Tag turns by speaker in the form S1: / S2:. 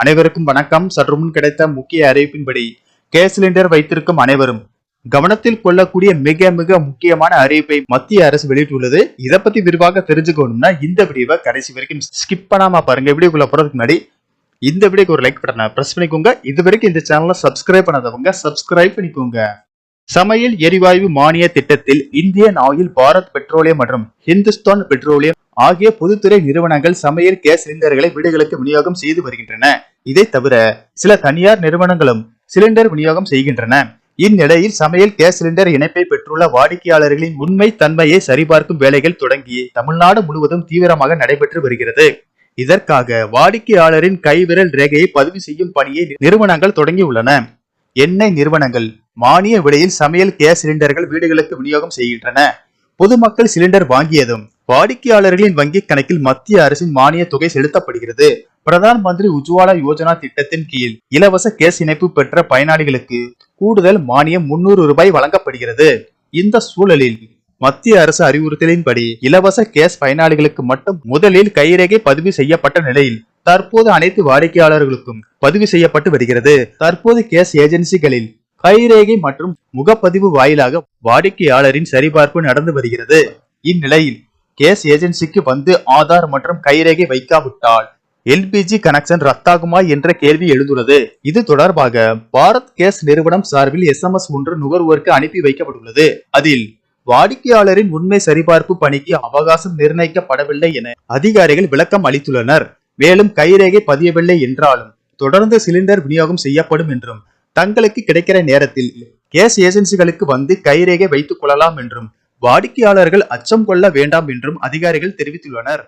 S1: அனைவருக்கும் வணக்கம். சற்று முன் கிடைத்த முக்கிய அறிவிப்பின்படி கேஸ் சிலிண்டர் வைத்திருக்கும் அனைவரும் கவனத்தில் கொள்ளக்கூடிய மிக மிக முக்கியமான அறிவிப்பை மத்திய அரசு வெளியிட்டுள்ளது. இதை பத்தி விரிவாக தெரிஞ்சுக்கணும்னா இந்த வீடியோவை கடைசி வரைக்கும் ஸ்கிப் பண்ணாம பாருங்க. வீடியோக்குள்ள போறதுக்கு முன்னாடி இந்த வீடியோக்கு ஒரு லைக் பட்டனை பிரஸ் பண்ணிக்கோங்க. இது வரைக்கும் இந்த சேனலை சப்ஸ்கிரைப் பண்ணாதவங்க சப்ஸ்கிரைப் பண்ணிக்கோங்க. சமையல் எரிவாயு மானிய திட்டத்தில் இந்தியன் ஆயில் பாரத் பெட்ரோலியம் மற்றும் ஹிந்துஸ்தான் பெட்ரோலியம் ஆகிய பொதுத்துறை நிறுவனங்கள் சமையல் கேஸ் சிலிண்டர்களை வீடுகளுக்கு விநியோகம் செய்து வருகின்றன. இதை தவிர சில தனியார் நிறுவனங்களும் சிலிண்டர் விநியோகம் செய்கின்றன. இந்நிலையில் சமையல் கேஸ் சிலிண்டர் இணைப்பை பெற்றுள்ள வாடிக்கையாளர்களின் உண்மை தன்மையை சரிபார்க்கும் வேலைகள் தொடங்கி தமிழ்நாடு முழுவதும் தீவிரமாக நடைபெற்று வருகிறது. இதற்காக வாடிக்கையாளரின் கைவிரல் ரேகையை பதிவு செய்யும் பணியை நிறுவனங்கள் தொடங்கியுள்ளன. எண்ணெய் நிறுவனங்கள் மானிய விலையில் சமையல் கேஸ் சிலிண்டர்கள் வீடுகளுக்கு விநியோகம் செய்கின்றன. பொதுமக்கள் சிலிண்டர் வாங்கியதும் வாடிக்கையாளர்களின் வங்கி கணக்கில் மத்திய அரசின் மானிய தொகை செலுத்தப்படுகிறது. பிரதான் மந்திரி உஜ்வாலா யோஜனா திட்டத்தின் கீழ் இலவச கேஸ் இணைப்பு பெற்ற பயனாளிகளுக்கு கூடுதல் மானியம் முன்னூறு ரூபாய் வழங்கப்படுகிறது. இந்த சூழலில் மத்திய அரசு அறிவுறுத்தலின்படி இலவச கேஸ் பயனாளிகளுக்கு மட்டும் முதலில் கைரேகை பதிவு செய்யப்பட்ட நிலையில் தற்போது அனைத்து வாடிக்கையாளர்களுக்கும் பதிவு செய்யப்பட்டு வருகிறது. தற்போது கேஸ் ஏஜென்சிகளில் கைரேகை மற்றும் முகப்பதிவு வாயிலாக வாடிக்கையாளரின் சரிபார்ப்பு நடந்து வருகிறது. இந்நிலையில் கேஸ் ஏஜென்சிக்கு வந்து ஆதார் மற்றும் கைரேகை வைக்காவிட்டால் எல்பிஜி கனெக்ஷன் ரத்தாகுமா என்ற கேள்வி எழுந்துள்ளது. இது தொடர்பாக பாரத் கேஸ் நிறுவனம் சார்பில் எஸ்எம்எஸ் ஒன்று நுகர்வோருக்கு அனுப்பி வைக்கப்பட்டுள்ளது. அதில் வாடிக்கையாளரின் உண்மை சரிபார்ப்பு பணிக்கு அவகாசம் நிர்ணயிக்கப்படவில்லை என அதிகாரிகள் விளக்கம் அளித்துள்ளனர். மேலும் கைரேகை பதியவில்லை என்றாலும் தொடர்ந்து சிலிண்டர் விநியோகம் செய்யப்படும் என்றும் தங்களுக்கு கிடைக்கிற நேரத்தில் கேஸ் ஏஜென்சிகளுக்கு வந்து கைரேகை வைத்துக் கொள்ளலாம் என்றும் வாடிக்கையாளர்கள் அச்சம் கொள்ள வேண்டாம் என்றும் அதிகாரிகள் தெரிவித்துள்ளனர்.